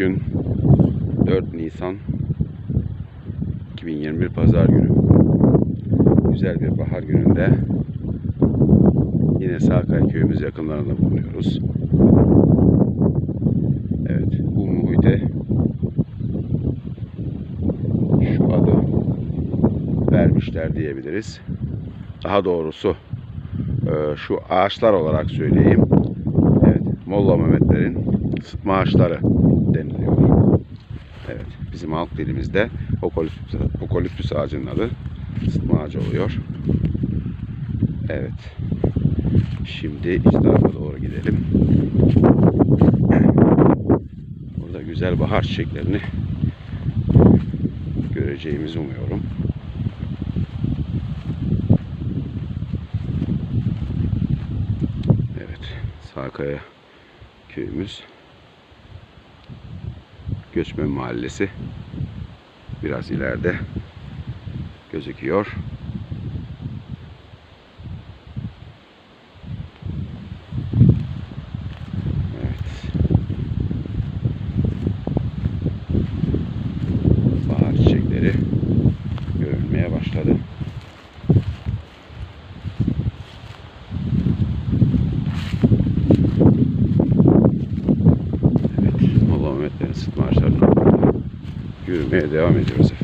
Bugün 4 Nisan 2021 Pazar günü. Güzel bir bahar gününde yine Sakay köyümüz yakınlarında bulunuyoruz. Evet, bu muhite şu adı vermişler diyebiliriz. Daha doğrusu e, şu ağaçlar olarak söyleyeyim. Evet, Molla Mehmetlerin sıtma ağaçları deniliyor. Evet, bizim halk dilimizde okaliptüs, okaliptüs ağacının adı sıtma ağacı oluyor. Evet. Şimdi iç doğru gidelim. Burada güzel bahar çiçeklerini göreceğimizi umuyorum. Evet, Sakaya köyümüz. Göçmen Mahallesi biraz ileride gözüküyor. Evet. Bahar çiçekleri görülmeye başladı. Evet, Sıtma ağaçlarına yürümeye devam ediyoruz.